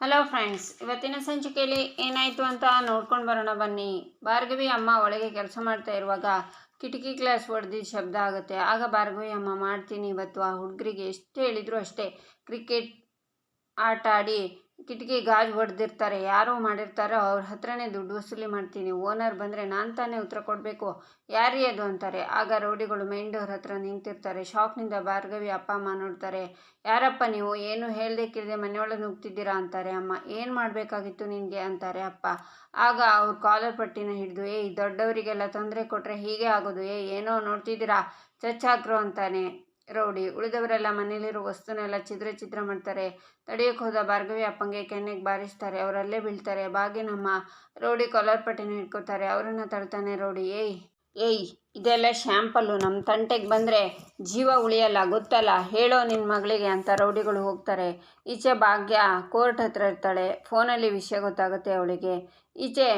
Hello friends ಇವತ್ತಿನ ಸಂಚಿಕೆಯಲ್ಲಿ ಏನಾಯಿತು ಅಂತ ನೋಡ್ಕೊಂಡು ಬರೋಣ ಬನ್ನಿ. ಭಾರ್ಗವಿ ಅಮ್ಮ ಒಳಗೆ ಕೆಲಸ ಮಾಡ್ತಾ ಇರುವಾಗ ಕಿಟಕಿ ಗ್ಲಾಸ್ ಹೊಡೆದಿದ್ದ ಶಬ್ದ ಆಗುತ್ತೆ. ಆಗ ಭಾರ್ಗವಿ ಅಮ್ಮ, ಮಾಡ್ತೀನಿ ಇವತ್ತು. ಆ ಹುಡುಗರಿಗೆ ಎಷ್ಟು ಹೇಳಿದರೂ ಅಷ್ಟೇ. ಕ್ರಿಕೆಟ್ ಆಟ ಆಡಿ ಕಿಟಕಿ ಗಾಜು ಹೊಡೆದಿರ್ತಾರೆ ಯಾರು ಮಾಡಿರ್ತಾರೋ ಅವ್ರ ಹತ್ರನೇ ದುಡ್ಡು ವಸೂಲಿ ಮಾಡ್ತೀನಿ, ಓನರ್ ಬಂದರೆ ನಾನು ತಾನೇ ಉತ್ತರ ಕೊಡಬೇಕು ಯಾರೀ ಅದು ಅಂತಾರೆ. ಆಗ ರೌಡಿಗಳು ಮೈನ್ ಡೋರ್ ಹತ್ರ ನಿಂತಿರ್ತಾರೆ ಶಾಕ್ನಿಂದ ಭಾರ್ಗವಿ ಅಪ್ಪ ಅಮ್ಮ ನೋಡ್ತಾರೆ, ಯಾರಪ್ಪ ನೀವು, ಏನು ಹೇಳದೆ ಕೇಳದೆ ಮನೆಯೊಳಗೆ ನುಗ್ತಿದ್ದೀರಾ ಅಂತಾರೆ, ಅಮ್ಮ, ಏನು ಮಾಡಬೇಕಾಗಿತ್ತು ನಿನಗೆ ಅಂತಾರೆ ಅಪ್ಪ. ಆಗ ಅವ್ರ ಕಾಲರ್ ಪಟ್ಟಿನ ಹಿಡಿದು, ಏಯ್, ದೊಡ್ಡವರಿಗೆಲ್ಲ ತೊಂದರೆ ಕೊಟ್ಟರೆ ಹೀಗೆ ಆಗೋದು ಏ ಏನೋ ನೋಡ್ತಿದ್ದೀರಾ ಚಚ್ಚಾಕ್ರು ಅಂತಾನೆ. ರೌಡಿ. ಉಳಿದವರೆಲ್ಲ ಮನೇಲಿರೋ ವಸ್ತುನೆಲ್ಲ ಚಿದ್ರ ಚಿತ್ರ ಮಾಡ್ತಾರೆ. ತಡೆಯೋಕೆ ಹೋದ ಭಾರ್ಗವಿ ಅಪ್ಪಂಗೆ ಕೆನ್ನೆಗೆ ಬಾರಿಸ್ತಾರೆ. ಅವರಲ್ಲೇ ಬೀಳ್ತಾರೆ. ಬಾಗಿನಮ್ಮ ರೌಡಿ ಕಾಲರ್ ಪಟ್ಟಿನ ಹಿಡ್ಕೋತಾರೆ ಅವರನ್ನು ತಳ್ತಾನೆ ರೌಡಿ. ಏಯ್ ಏಯ್, ಇದೆಲ್ಲ ಶ್ಯಾಂಪಲ್ಲು. ನಮ್ಮ ತಂಟೆಗೆ ಬಂದರೆ ಜೀವ ಉಳಿಯಲ್ಲ, ಗೊತ್ತಲ್ಲ? ಹೇಳೋ ನಿನ್ನ ಮಗಳಿಗೆ ಅಂತ ರೌಡಿಗಳು ಹೋಗ್ತಾರೆ. ಈಚೆ ಭಾಗ್ಯ ಕೋರ್ಟ್ ಹತ್ರ ಇರ್ತಾಳೆ. ಫೋನಲ್ಲಿ ವಿಷಯ ಗೊತ್ತಾಗುತ್ತೆ ಅವಳಿಗೆ. ಈಚೆ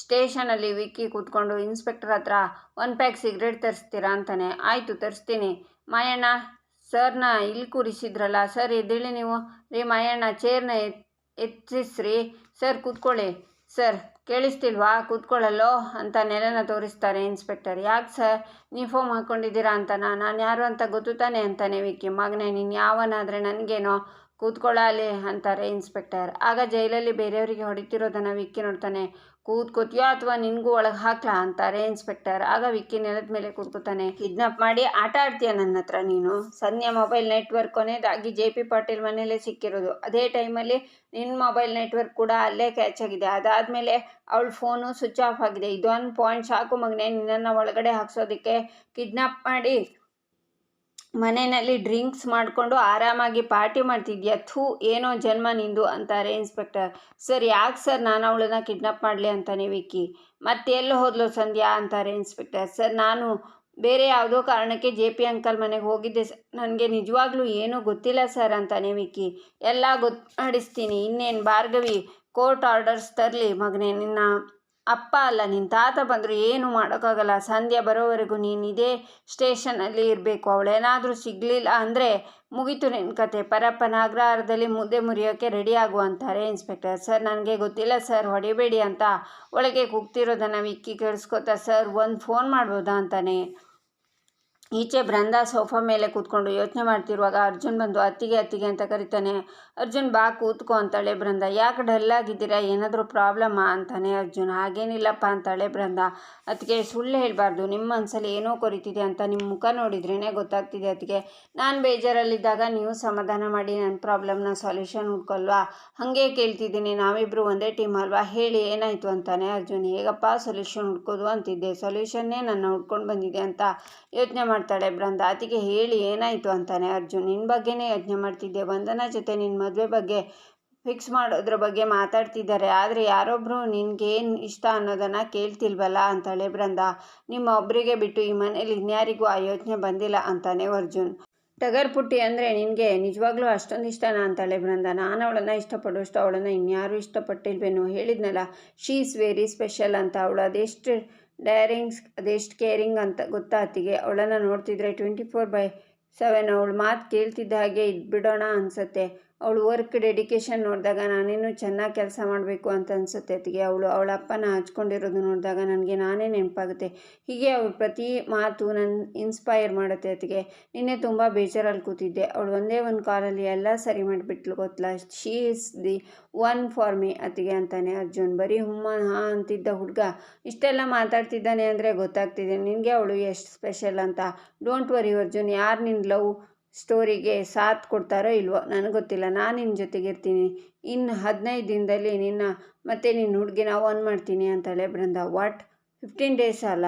ಸ್ಟೇಷನಲ್ಲಿ ವಿಕ್ಕಿ ಕೂತ್ಕೊಂಡು, ಇನ್ಸ್ಪೆಕ್ಟರ್ ಹತ್ರ ಒನ್ ಪ್ಯಾಕ್ ಸಿಗರೇಟ್ ತರಿಸ್ತೀರಾ? ಅಂತಾನೆ. ಆಯಿತು, ತರಿಸ್ತೀನಿ. ಮಾಯಣ್ಣ, ಸರ್ನ ಇಲ್ಲಿ ಕೂರಿಸಿದ್ರಲ್ಲ, ಸರ್ ಎದ್ದೇಳಿ ನೀವು. ರೀ ಮಾಯಣ್ಣ ಚೇರ್ನ ಎತ್, ಎತ್ತಿಸ್ರಿ. ಸರ್ ಕೂತ್ಕೊಳ್ಳಿ. ಸರ್, ಕೇಳಿಸ್ತಿಲ್ವಾ? ಕೂತ್ಕೊಳ್ಳಲ್ಲೋ ಅಂತ ನೆಲನ ತೋರಿಸ್ತಾರೆ ಇನ್ಸ್ಪೆಕ್ಟರ್ ಯಾಕೆ ಸರ್? ನೀವು ಫೋಮ್ ಹಾಕ್ಕೊಂಡಿದ್ದೀರಾ ಅಂತನಾ? ನಾನು ಯಾರು ಅಂತ ಗೊತ್ತು ತಾನೆ ಅಂತಾನೆ ವಿಕ್ಕಿ. ಮಗನೇ, ನೀನು ಯಾವನಾದರೆ ನನಗೇನೋ? ಕೂತ್ಕೊಳ್ಳಲಿ ಅಂತಾರೆ ಇನ್ಸ್ಪೆಕ್ಟರ್ ಆಗ ಜೈಲಲ್ಲಿ ಬೇರೆಯವರಿಗೆ ಹೊಡಿತಿರೋದನ್ನು ವಿಕ್ಕಿ ನೋಡ್ತಾನೆ. ಕೂತ್ಕೋತೀಯೋ ಅಥವಾ ನಿನ್ಗೂ ಒಳಗೆ ಹಾಕ್ಲಾ ಅಂತಾರೆ ಇನ್ಸ್ಪೆಕ್ಟರ್. ಆಗ ವಿಕ್ಕಿ ನೆಲದ ಮೇಲೆ ಕೂತ್ಕೋತಾನೆ ಕಿಡ್ನಾಪ್ ಮಾಡಿ ಆಟ ಆಡ್ತೀಯ ನನ್ನ ಹತ್ರ ನೀನು? ಸನ್ಯ ಮೊಬೈಲ್ ನೆಟ್ವರ್ಕ್ ಕೊನೆಯದಾಗಿ ಜೆ ಪಿ ಪಾಟೀಲ್ ಮನೇಲೆ ಸಿಕ್ಕಿರೋದು. ಅದೇ ಟೈಮಲ್ಲಿ ನಿನ್ನ ಮೊಬೈಲ್ ನೆಟ್ವರ್ಕ್ ಕೂಡ ಅಲ್ಲೇ ಕ್ಯಾಚ್ ಆಗಿದೆ. ಅದಾದ್ಮೇಲೆ ಅವಳ ಫೋನು ಸ್ವಿಚ್ ಆಫ್ ಆಗಿದೆ. ಇದೊಂದು ಪಾಯಿಂಟ್ ಸಾಕು ಮಗನೇ, ನಿನ್ನನ್ನು ಒಳಗಡೆ ಹಾಕ್ಸೋದಕ್ಕೆ ಕಿಡ್ನಾಪ್ ಮಾಡಿ ಮನೆಯಲ್ಲಿ ಡ್ರಿಂಕ್ಸ್ ಮಾಡಿಕೊಂಡು ಆರಾಮಾಗಿ ಪಾರ್ಟಿ ಮಾಡ್ತಿದ್ಯಾ? ಥೂ, ಏನೋ ಜನ್ಮ ನಿಂದು ಅಂತಾರೆ ಇನ್ಸ್ಪೆಕ್ಟರ್. ಸರ್ ಯಾಕೆ ಸರ್, ನಾನು ಅವಳನ್ನ ಕಿಡ್ನಾಪ್ ಮಾಡಲಿ ಅಂತಾನೆ ವಿಕ್ಕಿ ಮತ್ತೆ ಎಲ್ಲಿ ಹೋದ್ಲು ಸಂಧ್ಯಾ? ಅಂತಾರೆ ಇನ್ಸ್ಪೆಕ್ಟರ್. ಸರ್, ನಾನು ಬೇರೆ ಯಾವುದೋ ಕಾರಣಕ್ಕೆ ಜೆ ಪಿ ಅಂಕಲ್ ಮನೆಗೆ ಹೋಗಿದ್ದೆ. ಸರ್ ನನಗೆ ನಿಜವಾಗ್ಲೂ ಏನೂ ಗೊತ್ತಿಲ್ಲ ಸರ್ ಅಂತಾನೆ ವಿಕ್ಕಿ ಎಲ್ಲ ಗೊತ್ತು ಇನ್ನೇನು, ಭಾರ್ಗವಿ, ಕೋರ್ಟ್ ಆರ್ಡರ್ಸ್ ತರಲಿ ಮಗನೇ, ನಿನ್ನ ಅಪ್ಪ ಅಲ್ಲ ನಿನ್ನ ತಾತ ಬಂದರೂ ಏನು ಮಾಡೋಕ್ಕಾಗಲ್ಲ. ಸಂಧ್ಯಾ ಬರೋವರೆಗೂ ನೀನು ಇದೇ ಸ್ಟೇಷನಲ್ಲಿ ಇರಬೇಕು. ಅವಳೇನಾದರೂ ಸಿಗಲಿಲ್ಲ ಅಂದರೆ ಮುಗೀತು ನಿನ್ನ ಕತೆ. ಪರಪ್ಪ ನಾಗರಾರದಲ್ಲಿ ಮುದ್ದೆ ಮುರಿಯೋಕ್ಕೆ ರೆಡಿ ಆಗು ಅಂತಾರೆ ಇನ್ಸ್ಪೆಕ್ಟರ್ ಸರ್ ನನಗೆ ಗೊತ್ತಿಲ್ಲ. ಸರ್ ಹೊಡಿಬೇಡಿ ಅಂತ ಒಳಗೆ ಕುಗ್ತಿರೋದನ್ನು ವಿಕ್ಕಿ ಕೇಳಿಸ್ಕೊತಾ ಸರ್ ಒಂದು ಫೋನ್ ಮಾಡ್ಬೋದಾ? ಅಂತಾನೆ. ಈಚೆ ಬೃಂದ ಸೋಫಾ ಮೇಲೆ ಕೂತ್ಕೊಂಡು ಯೋಚನೆ ಮಾಡ್ತಿರುವಾಗ ಅರ್ಜುನ್ ಬಂದು, ಅತ್ತಿಗೆ ಅತ್ತಿಗೆ, ಅಂತ ಕರಿತಾನೆ. ಅರ್ಜುನ್, ಬಾ, ಕೂತ್ಕೋ, ಅಂತಾಳೆ ಬೃಂದ. ಯಾಕೆ ಡಲ್ ಆಗಿದ್ದೀರಾ ಏನಾದರೂ ಪ್ರಾಬ್ಲಮ್ಮಾ? ಅಂತಾನೆ ಅರ್ಜುನ್. ಹಾಗೇನಿಲ್ಲಪ್ಪ, ಅಂತಾಳೆ ಬೃಂದ. ಅತ್ತಿಗೆ, ಸುಳ್ಳು ಹೇಳಬಾರ್ದು. ನಿಮ್ಮ ಮನಸ್ಸಲ್ಲಿ ಏನೋ ಕೊರಿತಿದೆ ಅಂತ ನಿಮ್ಮ ಮುಖ ನೋಡಿದ್ರೇ ಗೊತ್ತಾಗ್ತಿದೆ ಅದಕ್ಕೆ ನಾನು ಬೇಜಾರಲ್ಲಿದ್ದಾಗ ನೀವು ಸಮಾಧಾನ ಮಾಡಿ ನನ್ನ ಪ್ರಾಬ್ಲಮ್ನ ಸೊಲ್ಯೂಷನ್ ಹುಡ್ಕೊಲ್ವಾ? ಹಾಗೆ ಕೇಳ್ತಿದ್ದೀನಿ. ನಾವಿಬ್ಬರು ಒಂದೇ ಟೀಮ್ ಅಲ್ವಾ? ಹೇಳಿ, ಏನಾಯಿತು? ಅಂತಾನೆ ಅರ್ಜುನ್. ಹೇಗಪ್ಪ? ಸೊಲ್ಯೂಷನ್ ಹುಡ್ಕೋದು? ಅಂತಿದ್ದೆ. ಸೊಲ್ಯೂಷನ್ನೇ ನನ್ನ ಹುಡ್ಕೊಂಡು ಬಂದಿದೆ ಅಂತ ಯೋಚನೆ ಮಾಡ್ತಾಳೆ. ಬೃಂದ ಆತಿಗೆ ಹೇಳಿ, ಏನಾಯಿತು ಅಂತಾನೆ ಅರ್ಜುನ್. ನಿನ್ನ ಬಗ್ಗೆನೇ ಯೋಚನೆ ಮಾಡ್ತಿದ್ದೆ. ವಂದನ ಜೊತೆ ನಿನ್ನ ಮದುವೆ ಬಗ್ಗೆ ಫಿಕ್ಸ್ ಮಾಡೋದ್ರ ಬಗ್ಗೆ ಮಾತಾಡ್ತಿದ್ದಾರೆ. ಆದರೆ ಯಾರೊಬ್ಬರು ನಿನಗೇನು ಇಷ್ಟ ಅನ್ನೋದನ್ನು ಕೇಳ್ತಿಲ್ವಲ್ಲ ಅಂತಾಳೆ ಬೃಂದ ನಿಮ್ಮ ಒಬ್ಬರಿಗೆ ಬಿಟ್ಟು ಈ ಮನೇಲಿ ಇನ್ಯಾರಿಗೂ ಆ ಯೋಚನೆ ಬಂದಿಲ್ಲ ಅಂತಾನೆ ಅರ್ಜುನ್. ಟಗರ್ ಪುಟ್ಟಿ ಅಂದರೆ ನಿನಗೆ ನಿಜವಾಗ್ಲೂ ಅಷ್ಟೊಂದು ಇಷ್ಟನಾ ಅಂತಾಳೆ ಬೃಂದ ನಾನು ಅವಳನ್ನು ಇಷ್ಟಪಡುವಷ್ಟು ಅವಳನ್ನು ಇನ್ಯಾರೂ ಇಷ್ಟಪಟ್ಟಿಲ್ವೇನೋ ಹೇಳಿದ್ನಲ್ಲ. ಶೀ ಈಸ್ ವೆರಿ ಸ್ಪೆಷಲ್ ಅಂತ ಅವಳು ಅದೆಷ್ಟು ಡೈರಿಂಗ್ಸ್ ಅದೆಷ್ಟು ಕೇರಿಂಗ್ ಅಂತ ಗೊತ್ತಾತಿಗೆ. ಅವಳನ್ನು ನೋಡ್ತಿದ್ರೆ ಟ್ವೆಂಟಿ ಫೋರ್ ಬೈ ಸೆವೆನ್ ಅವಳು ಮಾತು ಕೇಳ್ತಿದ್ದ ಹಾಗೆ ಇದ್ಬಿಡೋಣ ಅನಿಸುತ್ತೆ. ಅವಳು ವರ್ಕ್ ಡೆಡಿಕೇಶನ್ ನೋಡಿದಾಗ ನಾನೇನು ಚೆನ್ನಾಗಿ ಕೆಲಸ ಮಾಡಬೇಕು ಅಂತ ಅನಿಸುತ್ತೆ ಅತ್ತಿಗೆ ಅವಳು ಅವಳ ಅಪ್ಪನ ಹಚ್ಕೊಂಡಿರೋದು ನೋಡಿದಾಗ ನನಗೆ ನಾನೇ ನೆನಪಾಗುತ್ತೆ. ಹೀಗೆ ಅವಳು ಪ್ರತಿ ಮಾತು ನನ್ನ ಇನ್ಸ್ಪೈರ್ ಮಾಡುತ್ತೆ ಅತ್ತಿಗೆ ನಿನ್ನೆ ತುಂಬ ಬೇಜಾರಲ್ಲಿ ಕೂತಿದ್ದೆ. ಅವಳು ಒಂದೇ ಒಂದು ಕಾಲಲ್ಲಿ ಎಲ್ಲ ಸರಿ ಮಾಡಿಬಿಟ್ಲು ಗೊತ್ತಲ್ಲ she is the one for me ಅತ್ತಿಗೆ ಅಂತಾನೆ. ಅರ್ಜುನ್ ಬರೀ ಹುಮ್ಮ ಹಾ ಅಂತಿದ್ದ ಹುಡುಗ ಇಷ್ಟೆಲ್ಲ ಮಾತಾಡ್ತಿದ್ದಾನೆ ಅಂದರೆ ಗೊತ್ತಾಗ್ತಿದೆ. ನಿನಗೆ ಅವಳು ಎಷ್ಟು ಸ್ಪೆಷಲ್ ಅಂತ. ಡೋಂಟ್ ವರಿ ಅರ್ಜುನ್, ಯಾರು ನಿನ್ನ ಲವ್ ಸ್ಟೋರಿಗೆ ಸಾಥ್ ಕೊಡ್ತಾರೋ ಇಲ್ವೋ? ನನಗೆ ಗೊತ್ತಿಲ್ಲ. ನಾನು ನಿನ್ನ ಜೊತೆಗಿರ್ತೀನಿ ಇನ್ನು ಹದಿನೈದು ದಿನದಲ್ಲಿ ನಿನ್ನ ಮತ್ತೆ ನಿನ್ನ ಹುಡುಗಿನ ಒನ್ ಮಾಡ್ತೀನಿ ಅಂತಾಳೆ ಬೃಂದ. ವಾಟ್ ಫಿಫ್ಟೀನ್ ಡೇಸ್ ಅಲ್ಲ.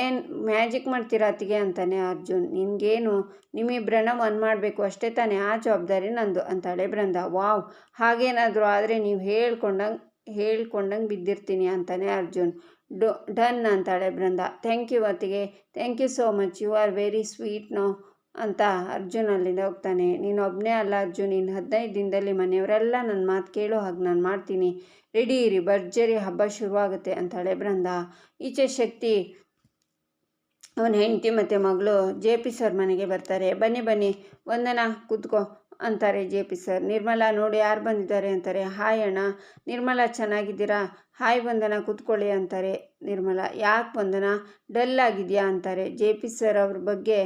ಏನು ಮ್ಯಾಜಿಕ್ ಮಾಡ್ತೀರಾ ಅತ್ತಿಗೆ ಅಂತಾನೆ ಅರ್ಜುನ್. ನಿನಗೇನು? ನಿಮ್ಮಿಬ್ಬರನ್ನ ಒನ್ ಮಾಡಬೇಕು. ಅಷ್ಟೇ ತಾನೇ ಆ ಜವಾಬ್ದಾರಿ ನಂದು ಅಂತಾಳೆ ಬೃಂದ. ವಾವ್ ಹಾಗೇನಾದರೂ ಆದರೆ ನೀವು ಹೇಳ್ಕೊಂಡಂಗೆ ಹೇಳ್ಕೊಂಡಂಗೆ ಬಿದ್ದಿರ್ತೀನಿ ಅಂತಾನೆ ಅರ್ಜುನ್. ಡೊ, ಡನ್ ಅಂತಾಳೆ ಬೃಂದ. ಥ್ಯಾಂಕ್ ಯು ಅತ್ತಿಗೆ. Thank you so much you are very sweet no ಅಂತ ಅರ್ಜುನ್ ಅಲ್ಲಿಂದ ಹೋಗ್ತಾನೆ. ನೀನು ಒಬ್ಬನೇ ಅಲ್ಲ ಅರ್ಜುನ್, ನೀನು ಹದಿನೈದು ದಿನದಲ್ಲಿ ಮನೆಯವರೆಲ್ಲ ನನ್ನ ಮಾತು ಕೇಳೋ ಹಾಗೆ ನಾನು ಮಾಡ್ತೀನಿ. ರೆಡಿ ಇರಿ, ಭರ್ಜರಿ ಹಬ್ಬ ಶುರುವಾಗುತ್ತೆ ಅಂತಾಳೆ ಬೃಂದ. ಈಚೆ ಶಕ್ತಿ, ಅವನ ಹೆಂಡತಿ ಮತ್ತು ಮಗಳು ಜೆ ಪಿ ಸರ್ ಮನೆಗೆ ಬರ್ತಾರೆ. ಬನ್ನಿ ಬನ್ನಿ, ವಂದನಾ, ಕೂತ್ಕೋ ಅಂತಾರೆ ಜೆ ಪಿ ಸರ್. ನಿರ್ಮಲಾ, ನೋಡಿ ಯಾರು ಬಂದಿದ್ದಾರೆ ಅಂತಾರೆ. ಹಾಯ್ ಅಣ್ಣ, ನಿರ್ಮಲಾ ಚೆನ್ನಾಗಿದ್ದೀರಾ? ಹಾಯ್ ಬಂದನ ಕೂತ್ಕೊಳ್ಳಿ ಅಂತಾರೆ ನಿರ್ಮಲಾ. ಯಾಕೆ ಬಂದನ ಡಲ್ ಆಗಿದೆಯಾ ಅಂತಾರೆ ಜೆ ಪಿ ಸರ್ ಅವ್ರ ಬಗ್ಗೆ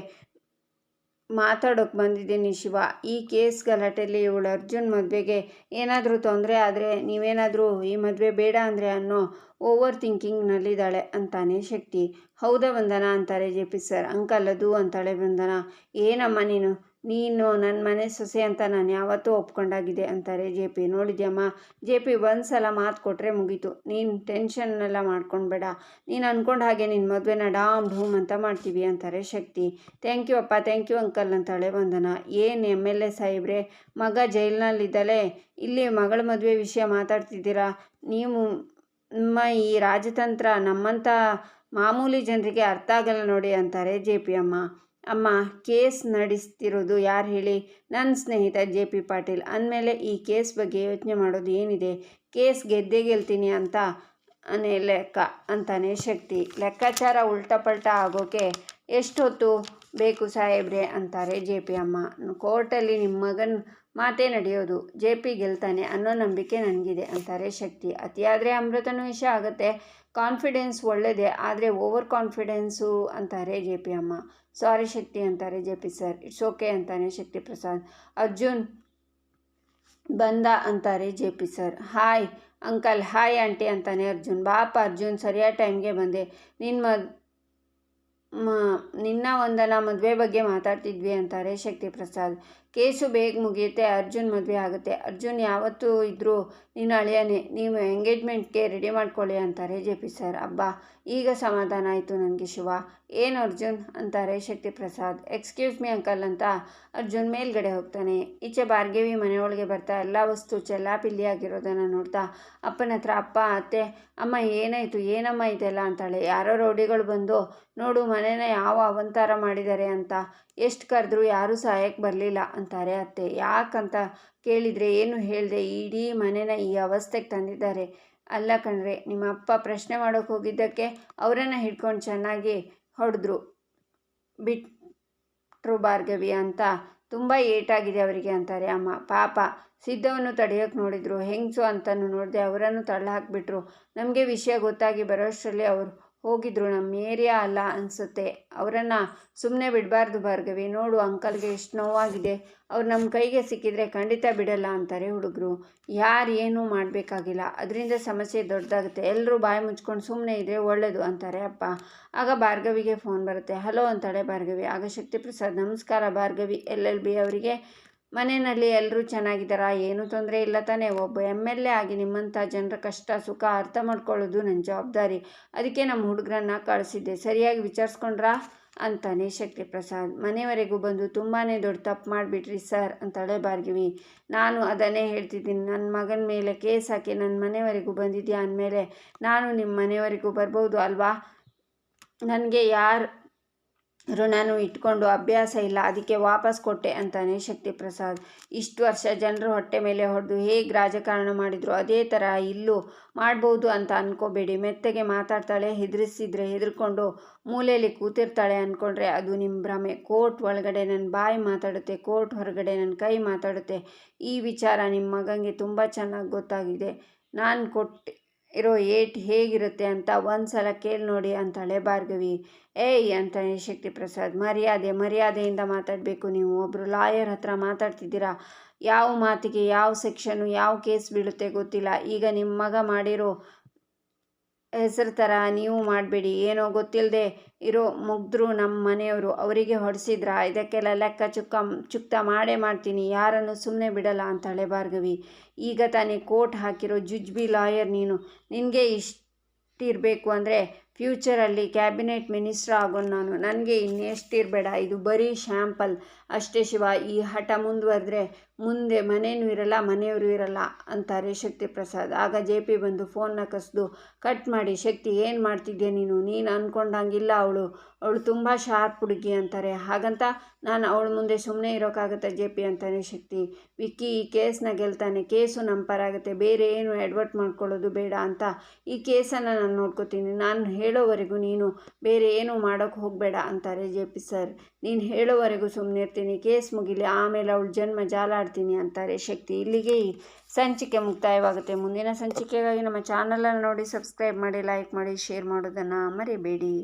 ಮಾತಾಡೋಕೆ ಬಂದಿದ್ದೀನಿ ಶಿವ. ಈ ಕೇಸ್ ಗಲಾಟೆಯಲ್ಲಿ ಇವಳು ಅರ್ಜುನ್ ಮದುವೆಗೆ ಏನಾದರೂ ತೊಂದರೆ ಆದರೆ ನೀವೇನಾದರೂ ಈ ಮದುವೆ ಬೇಡ ಅಂದರೆ ಅನ್ನೋ ಓವರ್ ಥಿಂಕಿಂಗ್ನಲ್ಲಿದ್ದಾಳೆ ಅಂತಾನೆ ಶಕ್ತಿ. ಹೌದಾ ವಂದನ ಅಂತಾರೆ ಜೆ ಪಿ ಸರ್. ಅಂಕಲ್ ಅದು ಅಂತಾಳೆ ವಂದನ. ಏನಮ್ಮ ನೀನು? ನೀನು ನನ್ನ ಮನೆ ಸೊಸೆ ಅಂತ ನಾನು ಯಾವತ್ತೂ ಒಪ್ಕೊಂಡಾಗಿದೆ ಅಂತಾರೆ ಜೆ ಪಿ. ನೋಡಿದ್ಯಮ್ಮ? ಜೆ ಪಿ ಒಂದು ಸಲ ಮಾತು ಕೊಟ್ಟರೆ ಮುಗೀತು. ನೀನು ಟೆನ್ಷನ್ನೆಲ್ಲ ಮಾಡ್ಕೊಳ್ಬೇಡ ನೀನು ಅಂದ್ಕೊಂಡು ಹಾಗೆ ನಿನ್ನ ಮದುವೆನ ಡಾಮ್ ಢೂಮ್ ಅಂತ ಮಾಡ್ತೀವಿ ಅಂತಾರೆ ಶಕ್ತಿ. ಥ್ಯಾಂಕ್ ಯು ಅಪ್ಪ ಥ್ಯಾಂಕ್ ಯು ಅಂಕಲ್ ಅಂತಾಳೆ ವಂದನ. ಏನು ಎಂ ಎಲ್ ಎ ಸಾಹೇಬ್ರೆ? ಮಗ ಜೈಲಿನಲ್ಲಿದ್ದಲೇ ಇಲ್ಲಿ ಮಗಳ ಮದುವೆ ವಿಷಯ ಮಾತಾಡ್ತಿದ್ದೀರಾ? ನೀವು ನಿಮ್ಮ ಈ ರಾಜತಂತ್ರ ನಮ್ಮಂಥ ಮಾಮೂಲಿ ಜನರಿಗೆ ಅರ್ಥ ಆಗಲ್ಲ ನೋಡಿ ಅಂತಾರೆ ಜೆ ಪಿ ಅಮ್ಮ. ಅಮ್ಮ, ಕೇಸ್ ನಡೆಸ್ತಿರೋದು ಯಾರು ಹೇಳಿ? ನನ್ನ ಸ್ನೇಹಿತ ಜೆ ಪಿ ಪಾಟೀಲ್. ಅಂದಮೇಲೆ ಈ ಕೇಸ್ ಬಗ್ಗೆ ಯೋಚನೆ ಮಾಡೋದು ಏನಿದೆ? ಕೇಸ್ ಗೆದ್ದೇ ಗೆಲ್ತೀನಿ ಅಂತ ಅನೇ ಲೆಕ್ಕ ಅಂತಾನೆ ಶಕ್ತಿ. ಲೆಕ್ಕಾಚಾರ ಉಲ್ಟಪಲ್ಟ ಆಗೋಕೆ ಎಷ್ಟೊತ್ತು ಬೇಕು ಸಾಹೇಬ್ರೆ? ಅಂತಾರೆ ಜೆ ಪಿ ಅಮ್ಮ. ಕೋರ್ಟಲ್ಲಿ ನಿಮ್ಮ ಮಗನ ಮಾತೇ ನಡೆಯೋದು. ಜೆ ಪಿ ಗೆಲ್ತಾನೆ ಅನ್ನೋ ನಂಬಿಕೆ ನನಗಿದೆ ಅಂತಾರೆ ಶಕ್ತಿ. ಅತಿಯಾದರೆ ಅಮೃತನೂ ವಿಷ ಆಗುತ್ತೆ. ಕಾನ್ಫಿಡೆನ್ಸ್ ಒಳ್ಳೆಯದೇ ಆದರೆ ಓವರ್ ಕಾನ್ಫಿಡೆನ್ಸು ಅಂತಾರೆ ಜೆ ಪಿ ಅಮ್ಮ. ಸಾರಿ ಶಕ್ತಿ ಅಂತಾರೆ J P sir. It's okay ಅಂತಾನೆ ಶಕ್ತಿ ಪ್ರಸಾದ್. ಅರ್ಜುನ್ ಬಂದ ಅಂತಾರೆ J P sir. Hi, uncle. Hi aunty ಅಂತಾನೆ ಅರ್ಜುನ್. ಬಾಪ ಅರ್ಜುನ್ ಸರಿಯಾದ ಟೈಮ್ಗೆ ಬಂದೆ. ನಿನ್ನ ಮ ನಿನ್ನ ಒಂದಲ್ಲ ಮದುವೆ ಬಗ್ಗೆ ಮಾತಾಡ್ತಿದ್ವಿ ಅಂತಾರೆ ಶಕ್ತಿ ಪ್ರಸಾದ್ ಕೇಸು ಬೇಗ ಮುಗಿಯುತ್ತೆ, ಅರ್ಜುನ್ ಮದುವೆ ಆಗುತ್ತೆ. ಅರ್ಜುನ್ ಯಾವತ್ತೂ ಇದ್ದರೂ ನಿನ್ನ ಅಳಿಯನೇ, ನೀವು ಎಂಗೇಜ್ಮೆಂಟ್ಗೆ ರೆಡಿ ಮಾಡ್ಕೊಳ್ಳಿ ಅಂತಾರೆ ಜೆ ಪಿ ಸರ್ ಅಬ್ಬಾ, ಈಗ ಸಮಾಧಾನ ಆಯಿತು ನನಗೆ ಶಿವ. ಏನು ಅರ್ಜುನ್? ಅಂತಾರೆ Shakti Prasad excuse me uncle ಅಂತ ಅರ್ಜುನ್ ಮೇಲ್ಗಡೆ ಹೋಗ್ತಾನೆ. ಈಚೆ ಬಾರ್ಗೇವಿ ಮನೆಯೊಳಗೆ ಬರ್ತಾ ಎಲ್ಲ ವಸ್ತು ಚೆಲ್ಲಾಪಿಲ್ಲಿ ಆಗಿರೋದನ್ನು ನೋಡ್ತಾ ಅಪ್ಪನ ಹತ್ರ, ಅಪ್ಪ, ಅತ್ತೆ, ಅಮ್ಮ, ಏನಾಯಿತು? ಏನಮ್ಮ ಇದೆಲ್ಲ? ಅಂತಾಳೆ. ಯಾರೋ ರೌಡಿಗಳು ಬಂದು, ನೋಡು, ಮನೇನ ಯಾವ ಅವಂತಾರ ಮಾಡಿದ್ದಾರೆ ಅಂತ. ಎಷ್ಟು ಕರೆದ್ರೂ ಯಾರೂ ಸಹಾಯಕ್ಕೆ ಬರಲಿಲ್ಲ. ಅಂತಾರೆ ಅತ್ತೆ. ಯಾಕಂತ ಕೇಳಿದರೆ ಏನು ಹೇಳಿದೆ? ಇಡೀ ಮನೇನ ಈ ಅವಸ್ಥೆಗೆ ತಂದಿದ್ದಾರೆ. ಅಲ್ಲ ಕಣ್ರೆ ನಿಮ್ಮ ಅಪ್ಪ ಪ್ರಶ್ನೆ ಮಾಡೋಕೆ ಹೋಗಿದ್ದಕ್ಕೆ ಅವರನ್ನು ಹಿಡ್ಕೊಂಡು ಚೆನ್ನಾಗಿ ಹೊಡೆದ್ರು. ಬಿಟ್ರು ಭಾರ್ಗವಿ ಅಂತ. ತುಂಬ ಏಟಾಗಿದೆ ಅವರಿಗೆ ಅಂತಾರೆ ಅಮ್ಮ. ಪಾಪ ಸಿದ್ಧವನ್ನು ತಡೆಯೋಕೆ ನೋಡಿದರು. ಹೆಂಗಸು ಅಂತಲೂ ನೋಡಿದೆ ಅವರನ್ನು ತಳ್ಳ ಹಾಕಿಬಿಟ್ರು. ನಮಗೆ ವಿಷಯ ಗೊತ್ತಾಗಿ ಬರೋಷ್ಟರಲ್ಲಿ ಅವರು ಹೋಗಿದ್ರು ನಮ್ಮ ಏರಿಯಾ ಅಲ್ಲ ಅನಿಸುತ್ತೆ. ಅವರನ್ನು ಸುಮ್ಮನೆ ಬಿಡಬಾರ್ದು ಭಾರ್ಗವಿ. ನೋಡು, ಅಂಕಲ್ಗೆ ಎಷ್ಟು ನೋವಾಗಿದೆ. ಅವ್ರು ನಮ್ಮ ಕೈಗೆ ಸಿಕ್ಕಿದರೆ ಖಂಡಿತ ಬಿಡಲ್ಲ ಅಂತಾರೆ ಹುಡುಗರು. ಯಾರು ಏನೂ ಮಾಡಬೇಕಾಗಿಲ್ಲ. ಅದರಿಂದ ಸಮಸ್ಯೆ ದೊಡ್ಡದಾಗುತ್ತೆ. ಎಲ್ಲರೂ ಬಾಯಿ ಮುಚ್ಕೊಂಡು ಸುಮ್ಮನೆ ಇದ್ದರೆ ಒಳ್ಳೆಯದು ಅಂತಾರೆ ಅಪ್ಪ. ಆಗ ಭಾರ್ಗವಿಗೆ ಫೋನ್ ಬರುತ್ತೆ. ಹಲೋ ಅಂತಾಳೆ ಭಾರ್ಗವಿ. ಆಗ ಶಕ್ತಿ ಪ್ರಸಾದ್ ನಮಸ್ಕಾರ ಭಾರ್ಗವಿ. ಎಲ್ ಎಲ್ ಬಿ ಅವರಿಗೆ ಮನೆಯಲ್ಲಿ ಎಲ್ಲರೂ ಚೆನ್ನಾಗಿದ್ದಾರಾ? ಏನೂ ತೊಂದರೆ ಇಲ್ಲ ತಾನೇ. ಒಬ್ಬ ಎಂ ಎಲ್ ಎ ಆಗಿ ನಿಮ್ಮಂಥ ಜನರ ಕಷ್ಟ, ಸುಖ ಅರ್ಥ ಮಾಡ್ಕೊಳ್ಳೋದು ನನ್ನ ಜವಾಬ್ದಾರಿ. ಅದಕ್ಕೆ ನಮ್ಮ ಹುಡುಗರನ್ನ ಕಳಿಸಿದ್ದೆ. ಸರಿಯಾಗಿ ವಿಚಾರಿಸ್ಕೊಂಡ್ರಾ? ಅಂತಾನೆ ಶಕ್ತಿ ಪ್ರಸಾದ್ ಮನೆಯವರೆಗೂ ಬಂದು ತುಂಬಾ ದೊಡ್ಡ ತಪ್ಪು ಮಾಡಿಬಿಟ್ರಿ ಸರ್ ಅಂತಾಳೆ ಬಾರ್ಗಿವಿ ನಾನು ಅದನ್ನೇ ಹೇಳ್ತಿದ್ದೀನಿ. ನನ್ನ ಮಗನ ಮೇಲೆ ಕೇಸ್ ಹಾಕಿ ನನ್ನ ಮನೆಯವರೆಗೂ ಬಂದಿದ್ಯಾ ಅಂದಮೇಲೆ ನಾನು ನಿಮ್ಮ ಮನೆಯವರೆಗೂ ಬರ್ಬೋದು ಅಲ್ವಾ? ನನಗೆ ಯಾರು ಋಣನೂ ಇಟ್ಕೊಂಡು, ಅಭ್ಯಾಸ ಇಲ್ಲ, ಅದಕ್ಕೆ ವಾಪಸ್ ಕೊಟ್ಟೆ ಅಂತಾನೆ ಶಕ್ತಿ ಪ್ರಸಾದ್ ಇಷ್ಟು ವರ್ಷ ಜನರು ಹೊಟ್ಟೆ ಮೇಲೆ ಹೊಡೆದು ಹೇಗೆ ರಾಜಕಾರಣ ಮಾಡಿದ್ರು, ಅದೇ ಥರ ಇಲ್ಲೂ ಮಾಡ್ಬೋದು ಅಂತ ಅಂದ್ಕೋಬೇಡಿ ಮೆತ್ತಗೆ ಮಾತಾಡ್ತಾಳೆ ಹೆದರಿಸಿದ್ರೆ ಹೆದರ್ಕೊಂಡು ಮೂಲೆಯಲ್ಲಿ ಕೂತಿರ್ತಾಳೆ ಅಂದ್ಕೊಂಡ್ರೆ ಅದು ನಿಮ್ಮ ಭ್ರಮೆ. ಕೋರ್ಟ್ ಒಳಗಡೆ ನನ್ನ ಬಾಯಿ ಮಾತಾಡುತ್ತೆ, ಕೋರ್ಟ್ ಹೊರಗಡೆ ನನ್ನ ಕೈ ಮಾತಾಡುತ್ತೆ. ಈ ವಿಚಾರ ನಿಮ್ಮ ಮಗನಿಗೆ ತುಂಬ ಚೆನ್ನಾಗಿ ಗೊತ್ತಾಗಿದೆ. ನಾನು ಕೊಟ್ಟು ಇರೋ ಏಟ್ ಹೇಗಿರುತ್ತೆ ಅಂತ ಒಂದು ಸಲ ಕೇಳಿ ನೋಡಿ ಅಂತಾಳೆ ಭಾರ್ಗವಿ. ಏಯ್ ಅಂತಾನೆ ಶಕ್ತಿ ಪ್ರಸಾದ್, ಮರ್ಯಾದೆ, ಮರ್ಯಾದೆಯಿಂದ ಮಾತಾಡಬೇಕು ನೀವು. ಒಬ್ಬರು ಲಾಯರ್ ಹತ್ರ ಮಾತಾಡ್ತಿದ್ದೀರಾ? ಯಾವ ಮಾತಿಗೆ, ಯಾವ ಸೆಕ್ಷನ್ನು ಯಾವ ಕೇಸ್ ಬೀಳುತ್ತೆ ಗೊತ್ತಿಲ್ಲ. ಈಗ ನಿಮ್ಮ ಮಗ ಮಾಡಿರೋ ಹೆಸರು ಥರ ನೀವು ಮಾಡಬೇಡಿ. ಏನೋ ಗೊತ್ತಿಲ್ಲದೆ ಇರೋ ಮುಗ್ಧರು ನಮ್ಮ ಮನೆಯವರು ಅವರಿಗೆ ಹೊಡೆಸಿದ್ರ. ಇದಕ್ಕೆಲ್ಲ ಲೆಕ್ಕ ಚುಕ್ಕ, ಚುಕ್ತ ಮಾಡೇ ಮಾಡ್ತೀನಿ. ಯಾರನ್ನು ಸುಮ್ಮನೆ ಬಿಡಲ್ಲ ಅಂತಾಳೆ ಭಾರ್ಗವಿ. ಈಗ ತಾನೇ ಕೋರ್ಟ್ ಹಾಕಿರೋ ಜುಜ್ಬಿ ಲಾಯರ್ ನೀನು. ನಿನಗೆ ಇಷ್ಟಿರಬೇಕು ಅಂದರೆ ಫ್ಯೂಚರಲ್ಲಿ ಕ್ಯಾಬಿನೆಟ್ ಮಿನಿಸ್ಟ್ರ್ ಆಗೋನು ನಾನು. ನನಗೆ ಇನ್ನೆಷ್ಟಿರಬೇಡ. ಇದು ಬರೀ ಶ್ಯಾಂಪಲ್. ಅಷ್ಟೇ ಶಿವ, ಈ ಹಠ ಮುಂದುವರೆದ್ರೆ ಮುಂದೆ ಮನೇನೂ ಇರಲ್ಲ, ಮನೆಯವರು ಇರಲ್ಲ ಅಂತಾರೆ ಶಕ್ತಿ ಪ್ರಸಾದ್ ಆಗ ಜೆ ಪಿ ಬಂದು ಫೋನ್ನ ಕಸಿದು ಕಟ್ ಮಾಡಿ, ಶಕ್ತಿ, ಏನು ಮಾಡ್ತಿದ್ದೆ ನೀನು? ನೀನು ಅಂದ್ಕೊಂಡಂಗಿಲ್ಲ ಅವಳು. ಅವಳು ತುಂಬ ಶಾರ್ಪ್ ಹುಡುಗಿ ಅಂತಾರೆ. ಹಾಗಂತ ನಾನು ಅವಳು ಮುಂದೆ ಸುಮ್ಮನೆ ಇರೋಕ್ಕಾಗತ್ತೆ ಜೆ ಪಿ ಅಂತಾನೆ ಶಕ್ತಿ. ವಿಕ್ಕಿ ಈ ಕೇಸ್ನ ಗೆಲ್ತಾನೆ. ಕೇಸು ನಮ್ಮ ಪರಾಗುತ್ತೆ ಬೇರೆ ಏನು ಅಡ್ವರ್ಟ್ ಮಾಡ್ಕೊಳ್ಳೋದು ಬೇಡ ಅಂತ ಈ ಕೇಸನ್ನು ನಾನು ನೋಡ್ಕೋತೀನಿ. ನಾನು ಹೇಳೋವರೆಗೂ ನೀನು ಬೇರೆ ಏನು ಮಾಡೋಕ್ಕೆ ಹೋಗಬೇಡ ಅಂತಾರೆ ಜೆ ಪಿ ಸರ್. ನೀನು ಹೇಳೋವರೆಗೂ ಸುಮ್ಮನೆ ಇರ್ತೀನಿ ಕೇಸ್ ಮುಗಿಲಿ. ಆಮೇಲೆ ಅವಳು ಜನ್ಮ ಜಾಲಾಡ್ತೀನಿ ಅಂತಾರೆ ಶಕ್ತಿ. ಇಲ್ಲಿಗೆ ಸಂಚಿಕೆ ಮುಕ್ತಾಯವಾಗುತ್ತೆ. ಮುಂದಿನ ಸಂಚಿಕೆಗಾಗಿ ನಮ್ಮ ಚಾನಲನ್ನು ನೋಡಿ ಸಬ್ಸ್ಕ್ರೈಬ್ ಮಾಡಿ ಲೈಕ್ ಮಾಡಿ ಶೇರ್ ಮಾಡೋದನ್ನು ಮರಿಬೇಡಿ.